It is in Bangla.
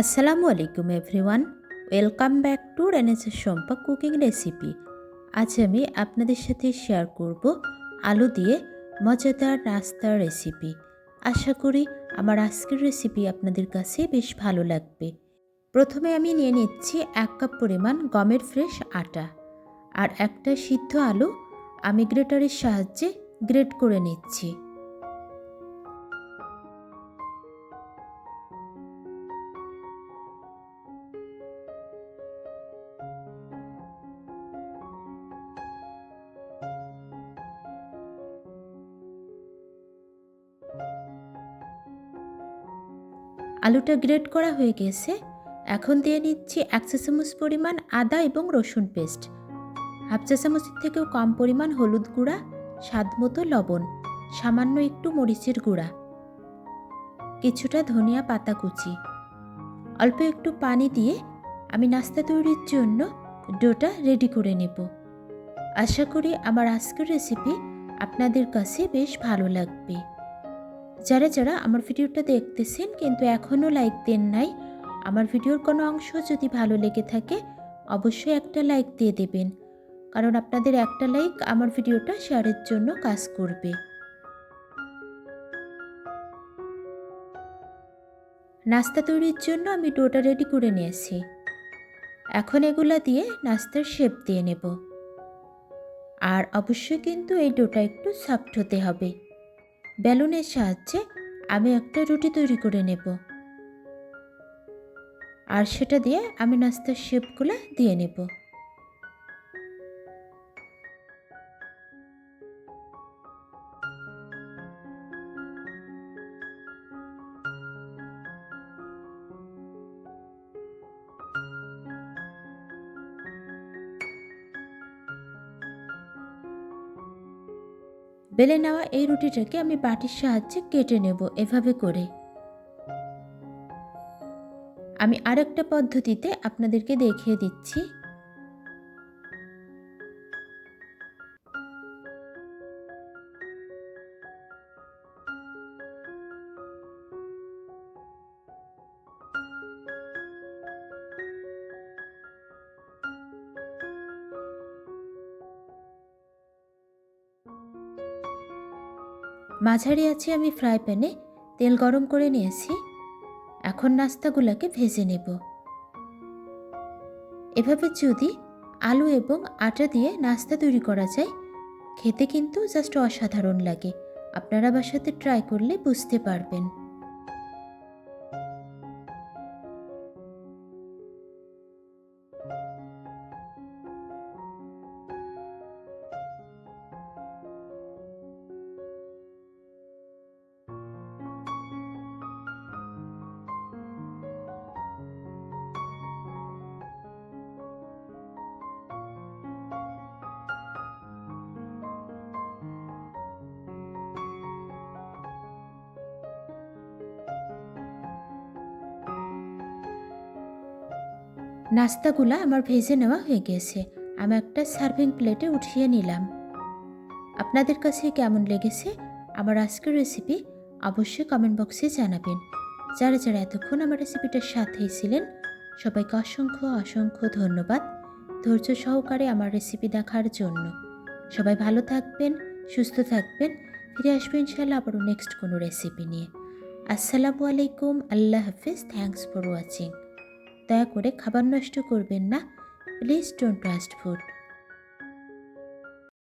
আসসালামু আলাইকুম everyone welcome back to Renesa Sampa cooking recipe আজ আমি আপনাদের সাথে শেয়ার করব আলু দিয়ে মজাদার নাস্তার রেসিপি আশা করি আমার আজকের রেসিপি আপনাদের কাছে বেশ ভালো লাগবে। প্রথমে আমি নিয়ে নিচ্ছি এক কাপ পরিমাণ গমের ফ্রেশ আটা। আর একটা সিদ্ধ আলু আমি গ্রেটারের সাহায্যে গ্রেট করে নিচ্ছি। আলুটা গ্রেট করা হয়ে গেছে। এখন দিয়ে নিচ্ছি এক চা চামচ পরিমাণ আদা এবং রসুন পেস্ট। হাফ চা চামচের থেকেও কম পরিমাণ হলুদ গুঁড়া, স্বাদ মতো লবণ, সামান্য একটু মরিচের গুঁড়া, কিছুটা ধনিয়া পাতা কুচি। অল্প একটু পানি দিয়ে আমি নাস্তা তৈরির জন্য ডোটা রেডি করে নেব। আশা করি আমার আজকের রেসিপি আপনাদের কাছে বেশ ভালো লাগবে। যারা যারা আমার ভিডিওটা দেখতেছেন কিন্তু এখনও লাইক দেন নাই, আমার ভিডিওর কোনো অংশ যদি ভালো লেগে থাকে, অবশ্যই একটা লাইক দিয়ে দেবেন। কারণ আপনাদের একটা লাইক আমার ভিডিওটা শেয়ারের জন্য কাজ করবে। নাস্তা তৈরির জন্য আমি ডোটা রেডি করে নিয়েছি। এখন এগুলা দিয়ে নাস্তার শেপ দিয়ে নেব। আর অবশ্যই কিন্তু এই ডোটা একটু সফট হতে হবে। বেলুনের সাহায্যে আমি একটা রুটি তৈরি করে নেব। আর সেটা দিয়ে আমি নাস্তার শেপগুলো দিয়ে নেব। বেলে নেওয়া এই রুটিটাকে আমি বাটির সাহায্যে কেটে নেব এভাবে করে। আমি আরেকটা পদ্ধতিতে আপনাদেরকে দেখিয়ে দিচ্ছি। মাঝারি আছে আমি ফ্রাই প্যানে তেল গরম করে নিয়েছি। এখন নাস্তাগুলোকে ভেজে নেব। এভাবে যদি আলু এবং আটা দিয়ে নাস্তা তৈরি করা যায়, খেতে কিন্তু জাস্ট অসাধারণ লাগে। আপনারা বাসাতে ট্রাই করলে বুঝতে পারবেন। নাস্তাগুলো আমার ভেজে নেওয়া হয়ে গেছে। আমি একটা সার্ভিং প্লেটে উঠিয়ে নিলাম। আপনাদের কাছে কেমন লেগেছে আমার আজকের রেসিপি অবশ্যই কমেন্ট বক্সে জানাবেন। যারা যারা এতক্ষণ আমার রেসিপিটার সাথেই ছিলেন, সবাইকে অসংখ্য অসংখ্য ধন্যবাদ ধৈর্য সহকারে আমার রেসিপি দেখার জন্য। সবাই ভালো থাকবেন, সুস্থ থাকবেন। ফিরে আসব ইনশাল্লাহ আবারও নেক্সট কোনো রেসিপি নিয়ে। আসসালামু আলাইকুম, আল্লাহ হাফিজ থ্যাংকস ফর ওয়াচিং দয়া করে খাবার নষ্ট করবেন না। Please don't trust food